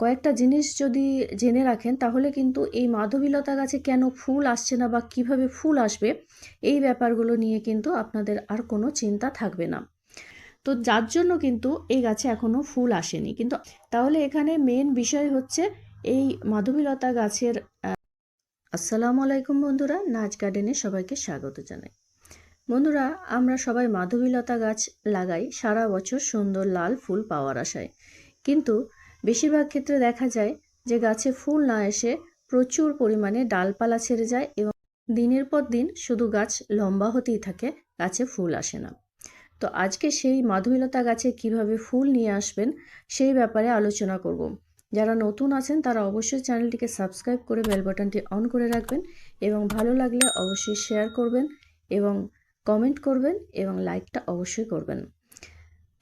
কয়েকটা জিনিস যদি জেনে রাখেন, তাহলে কিন্তু এই মাধবীলতা গাছে কেন ফুল আসছে না বা কীভাবে ফুল আসবে, এই ব্যাপারগুলো নিয়ে কিন্তু আপনাদের আর কোনো চিন্তা থাকবে না। তো যার জন্য কিন্তু এই গাছে এখনও ফুল আসেনি। কিন্তু তাহলে এখানে মেন বিষয় হচ্ছে এই মাধবীলতা গাছের আসসালামু আলাইকুম বন্ধুরা, নাচ গার্ডেনে সবাইকে স্বাগত জানাই। বন্ধুরা, আমরা সবাই মাধবীলতা গাছ লাগাই, সারা বছর সুন্দর লাল ফুল পাওয়ার আশায়। কিন্তু বেশিরভাগ ক্ষেত্রে দেখা যায় যে গাছে ফুল না এসে প্রচুর পরিমাণে ডালপালা ছেড়ে যায় এবং দিনের পর দিন শুধু গাছ লম্বা হতেই থাকে, গাছে ফুল আসে না। তো আজকে সেই মাধবীলতা গাছে কীভাবে ফুল নিয়ে আসবেন সেই ব্যাপারে আলোচনা করব। যারা নতুন আছেন তারা অবশ্যই চ্যানেলটিকে সাবস্ক্রাইব করে বেল বাটনটি অন করে রাখবেন এবং ভালো লাগলে অবশ্যই শেয়ার করবেন এবং কমেন্ট করবেন এবং লাইকটা অবশ্যই করবেন।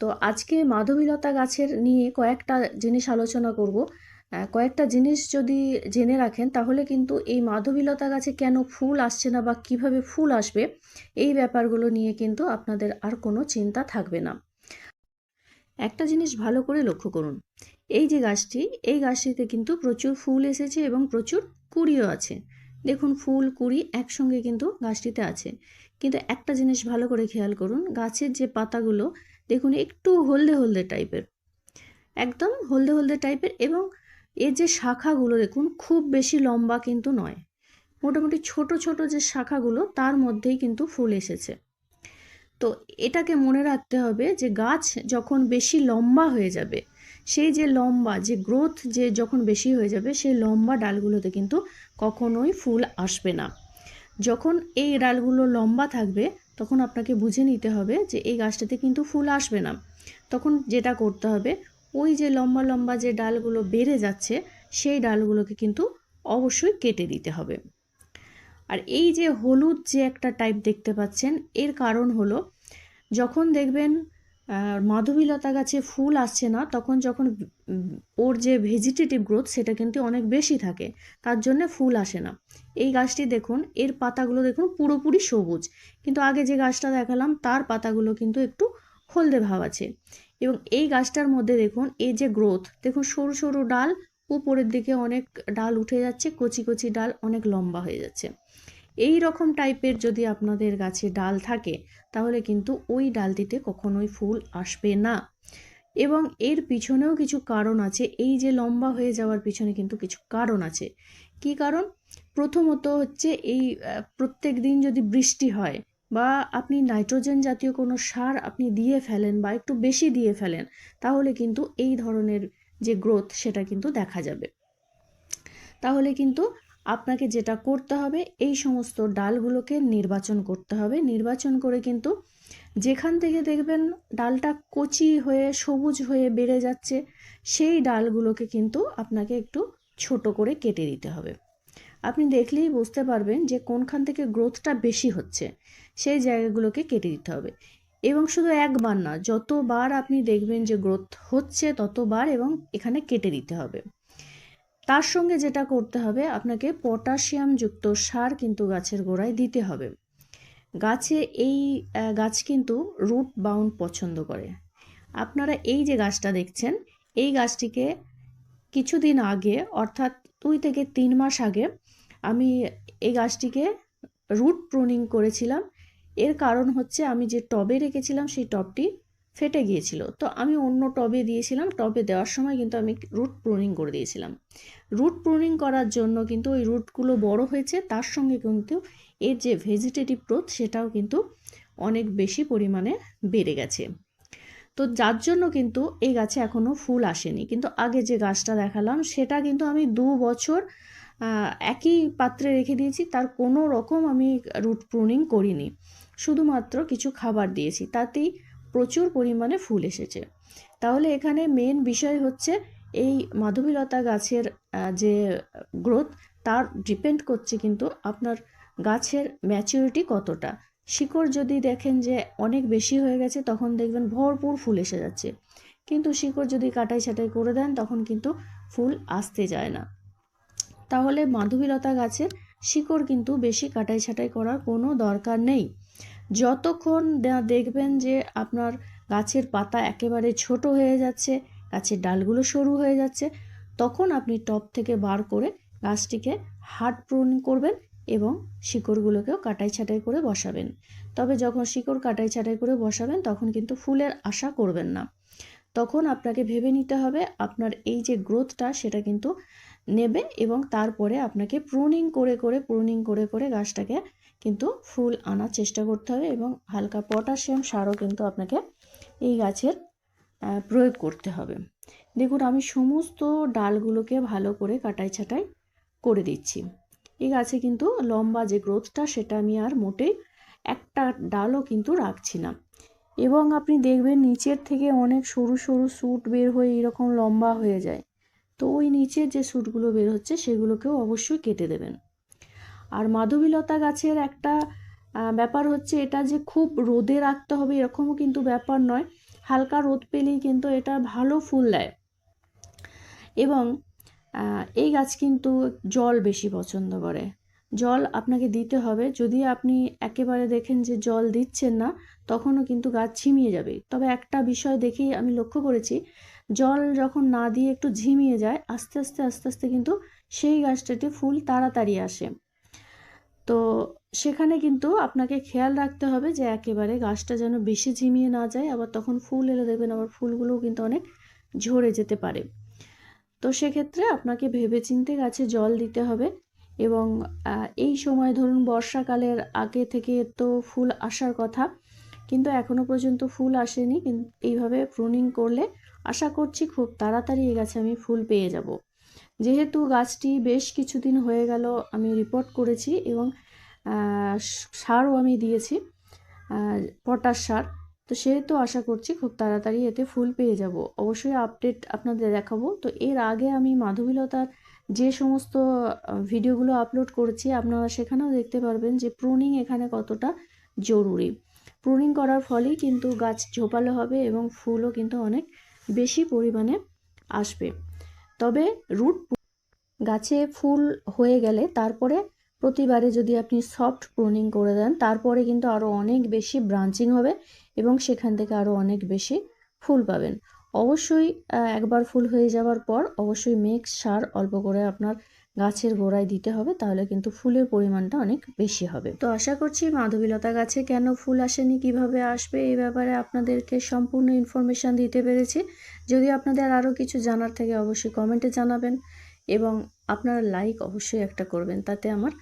তো আজকে মাধবীলতা গাছের নিয়ে কয়েকটা জিনিস আলোচনা করব। কয়েকটা জিনিস যদি জেনে রাখেন, তাহলে কিন্তু এই মাধবীলতা গাছে কেন ফুল আসছে না বা কীভাবে ফুল আসবে, এই ব্যাপারগুলো নিয়ে কিন্তু আপনাদের আর কোনো চিন্তা থাকবে না। একটা জিনিস ভালো করে লক্ষ্য করুন, এই যে গাছটি, এই গাছটিতে কিন্তু প্রচুর ফুল এসেছে এবং প্রচুর কুড়িও আছে। দেখুন, ফুল, কুড়ি একসঙ্গে কিন্তু গাছটিতে আছে। কিন্তু একটা জিনিস ভালো করে খেয়াল করুন, গাছের যে পাতাগুলো দেখুন, একটু হলদে হলদে টাইপের একদম হলদে হলদে টাইপের এবং এর যে শাখাগুলো দেখুন, খুব বেশি লম্বা কিন্তু নয়। মোটামুটি ছোট ছোট যে শাখাগুলো, তার মধ্যেই কিন্তু ফুল এসেছে। তো এটাকে মনে রাখতে হবে যে গাছ যখন বেশি লম্বা হয়ে যাবে, সেই যে লম্বা, যে গ্রোথ যে যখন বেশি হয়ে যাবে, সেই লম্বা ডালগুলোতে কিন্তু কখনোই ফুল আসবে না। যখন এই ডালগুলো লম্বা থাকবে তখন আপনাকে বুঝে নিতে হবে যে এই গাছটাতে কিন্তু ফুল আসবে না। তখন যেটা করতে হবে, ওই যে লম্বা লম্বা যে ডালগুলো বেড়ে যাচ্ছে, সেই ডালগুলোকে কিন্তু অবশ্যই কেটে দিতে হবে। আর এই যে হলুদ যে একটা টাইপ দেখতে পাচ্ছেন, এর কারণ হলো, যখন দেখবেন মাধবীলতা গাছে ফুল আসছে না, তখন যখন ওর যে ভেজিটেটিভ গ্রোথ সেটা কিন্তু অনেক বেশি থাকে, তার জন্য ফুল আসে না। এই গাছটি দেখুন, এর পাতাগুলো দেখুন পুরোপুরি সবুজ, কিন্তু আগে যে গাছটা দেখালাম, তার পাতাগুলো কিন্তু একটু হলদে ভাব আছে। এবং এই গাছটার মধ্যে দেখুন, এই যে গ্রোথ দেখুন সরু সরু ডাল, উপরের দিকে অনেক ডাল উঠে যাচ্ছে, কচি কচি ডাল অনেক লম্বা হয়ে যাচ্ছে। এই রকম টাইপের যদি আপনাদের গাছে ডাল থাকে, তাহলে কিন্তু ওই ডালটিতে কখনোই ফুল আসবে না। এবং এর পিছনেও কিছু কারণ আছে, এই যে লম্বা হয়ে যাওয়ার পিছনে কিন্তু কিছু কারণ আছে। কি কারণ? প্রথমত হচ্ছে এই প্রত্যেক দিন যদি বৃষ্টি হয় বা আপনি নাইট্রোজেন জাতীয় কোনো সার আপনি দিয়ে ফেলেন বা একটু বেশি দিয়ে ফেলেন, তাহলে কিন্তু এই ধরনের যে গ্রোথ সেটা কিন্তু দেখা যাবে। তাহলে কিন্তু আপনাকে যেটা করতে হবে, এই সমস্ত ডালগুলোকে নির্বাচন করতে হবে। নির্বাচন করে কিন্তু যেখান থেকে দেখবেন ডালটা কচি হয়ে, সবুজ হয়ে বেড়ে যাচ্ছে, সেই ডালগুলোকে কিন্তু আপনাকে একটু ছোট করে কেটে দিতে হবে। আপনি দেখলেই বুঝতে পারবেন যে কোনখান থেকে গ্রোথটা বেশি হচ্ছে, সেই জায়গাগুলোকে কেটে দিতে হবে। এবং শুধু একবার না, যতবার আপনি দেখবেন যে গ্রোথ হচ্ছে, ততবার এবং এখানে কেটে দিতে হবে। তার সঙ্গে যেটা করতে হবে, আপনাকে পটাশিয়ামযুক্ত সার কিন্তু গাছের গোড়ায় দিতে হবে। গাছে এই গাছ কিন্তু রুট বাউন্ড পছন্দ করে। আপনারা এই যে গাছটা দেখছেন, এই গাছটিকে কিছুদিন আগে, অর্থাৎ দুই থেকে তিন মাস আগে, আমি এই গাছটিকে রুট প্রুনিং করেছিলাম। এর কারণ হচ্ছে আমি যে টবে রেখেছিলাম, সেই টবটি ফেটে গিয়েছিল। তো আমি অন্য টবে দিয়েছিলাম। টবে দেওয়ার সময় কিন্তু আমি রুট প্রুনিং করে দিয়েছিলাম। রুট প্রুনিং করার জন্য কিন্তু ওই রুটগুলো বড় হয়েছে। তার সঙ্গে কিন্তু এর যে ভেজিটেটিভ গ্রোথ সেটাও কিন্তু অনেক বেশি পরিমাণে বেড়ে গেছে। তো যার জন্য কিন্তু এই গাছে এখনও ফুল আসেনি। কিন্তু আগে যে গাছটা দেখালাম, সেটা কিন্তু আমি দু বছর একই পাত্রে রেখে দিয়েছি। তার কোনো রকম আমি রুট প্রুনিং করিনি। শুধুমাত্র কিছু খাবার দিয়েছি। তাতেই প্রচুর পরিমাণে ফুল এসেছে। তাহলে এখানে মেন বিষয় হচ্ছে এই মাধবীলতা গাছের যে গ্রোথ তার ডিপেন্ড করছে কিন্তু আপনার গাছের ম্যাচিউরিটি কতটা। শিকড় যদি দেখেন যে অনেক বেশি হয়ে গেছে, তখন দেখবেন ভরপুর ফুল এসে যাচ্ছে। কিন্তু শিকড় যদি কাটাই ছাটাই করে দেন, তখন কিন্তু ফুল আসতে যায় না। তাহলে মাধবীলতা গাছের শিকড় কিন্তু বেশি কাটাই ছাটাই করার কোনো দরকার নেই। যতক্ষণ দেখবেন যে আপনার গাছের পাতা একেবারে ছোট হয়ে যাচ্ছে, গাছের ডালগুলো সরু হয়ে যাচ্ছে, তখন আপনি টপ থেকে বার করে গাছটিকে হার্ড প্রুনিং করবেন এবং শিকড়গুলোকেও কাটাই ছাঁটাই করে বসাবেন। তবে যখন শিকড় কাটাই ছাঁটাই করে বসাবেন, তখন কিন্তু ফুলের আশা করবেন না। তখন আপনাকে ভেবে নিতে হবে, আপনার এই যে গ্রোথটা সেটা কিন্তু নেবে এবং তারপরে আপনাকে প্রুনিং করে করে, প্রুনিং করে করে গাছটাকে কিন্তু ফুল আনার চেষ্টা করতে হবে এবং হালকা পটাশিয়াম সারও কিন্তু আপনাকে এই গাছের প্রয়োগ করতে হবে। দেখুন, আমি সমস্ত ডালগুলোকে ভালো করে কাটাই ছাটাই করে দিচ্ছি। এই গাছে কিন্তু লম্বা যে গ্রোথটা সেটা আমি আর মোটেই একটা ডালও কিন্তু রাখছি না। এবং আপনি দেখবেন, নিচের থেকে অনেক সরু সরু স্যুট বের হয়ে এরকম লম্বা হয়ে যায়। তো ওই নিচের যে স্যুটগুলো বের হচ্ছে, সেগুলোকেও অবশ্যই কেটে দেবেন। আর মাধবীলতা গাছের একটা ব্যাপার হচ্ছে এটা যে খুব রোদে রাখতে হবে এরকমও কিন্তু ব্যাপার নয়। হালকা রোদ পেলেই কিন্তু এটা ভালো ফুল দেয়। এবং এই গাছ কিন্তু জল বেশি পছন্দ করে। জল আপনাকে দিতে হবে। যদি আপনি একেবারে দেখেন যে জল দিচ্ছেন না, তখনও কিন্তু গাছ ঝিমিয়ে যাবে। তবে একটা বিষয় দেখেই আমি লক্ষ্য করেছি, জল যখন না দিয়ে একটু ঝিমিয়ে যায়, আস্তে আস্তে আস্তে আস্তে কিন্তু সেই গাছটাতে ফুল তাড়াতাড়ি আসে। তো সেখানে কিন্তু আপনাকে খেয়াল রাখতে হবে যে একেবারে গাছটা যেন বেশি ঝিমিয়ে না যায়, আবার তখন ফুল এলে দেখবেন আবার ফুলগুলোও কিন্তু অনেক ঝরে যেতে পারে। তো সেক্ষেত্রে আপনাকে ভেবেচিন্তে গাছে জল দিতে হবে এবং এই সময় ধরুন বর্ষাকালের আগে থেকে তো ফুল আসার কথা, কিন্তু এখনও পর্যন্ত ফুল আসেনি, কিন্তু এইভাবে প্রুনিং করলে আশা করছি খুব তাড়াতাড়ি এই গাছে আমি ফুল পেয়ে যাব। যেহেতু গাছটি বেশ কিছুদিন হয়ে গেল আমি রিপোর্ট করেছি এবং সারও আমি দিয়েছি পটাশ সার। তো সেহেতু আশা করছি খুব তাড়াতাড়ি এতে ফুল পেয়ে যাব। অবশ্যই আপডেট আপনাদের দেখাবো। তো এর আগে আমি মাধবীলতার যে সমস্ত ভিডিওগুলো আপলোড করেছি, আপনারা সেখানেও দেখতে পারবেন যে প্রুনিং এখানে কতটা জরুরি। প্রুনিং করার ফলেই কিন্তু গাছ ঝোপালো হবে এবং ফুলও কিন্তু অনেক বেশি পরিমাণে আসবে। তবে রুট গাছে ফুল হয়ে গেলে তারপরে প্রতিবারে যদি আপনি সফট প্রুনিং করে দেন, তারপরে কিন্তু আরও অনেক বেশি ব্রাঞ্চিং হবে এবং সেখান থেকে আরও অনেক বেশি ফুল পাবেন। অবশ্যই একবার ফুল হয়ে যাওয়ার পর অবশ্যই মেক্স সার অল্প করে আপনার গাছের গোড়ায় দিতে হবে, তাহলে কিন্তু ফুলের পরিমাণটা অনেক বেশি হবে। তো আশা করছি মাধবীলতা গাছে কেন ফুল আসেনি, কীভাবে আসবে, এই ব্যাপারে আপনাদেরকে সম্পূর্ণ ইনফরমেশান দিতে পেরেছি। যদি আপনাদের আরও কিছু জানার থাকে, অবশ্যই কমেন্টে জানাবেন এবং আপনারা লাইক অবশ্যই একটা করবেন, তাতে আমার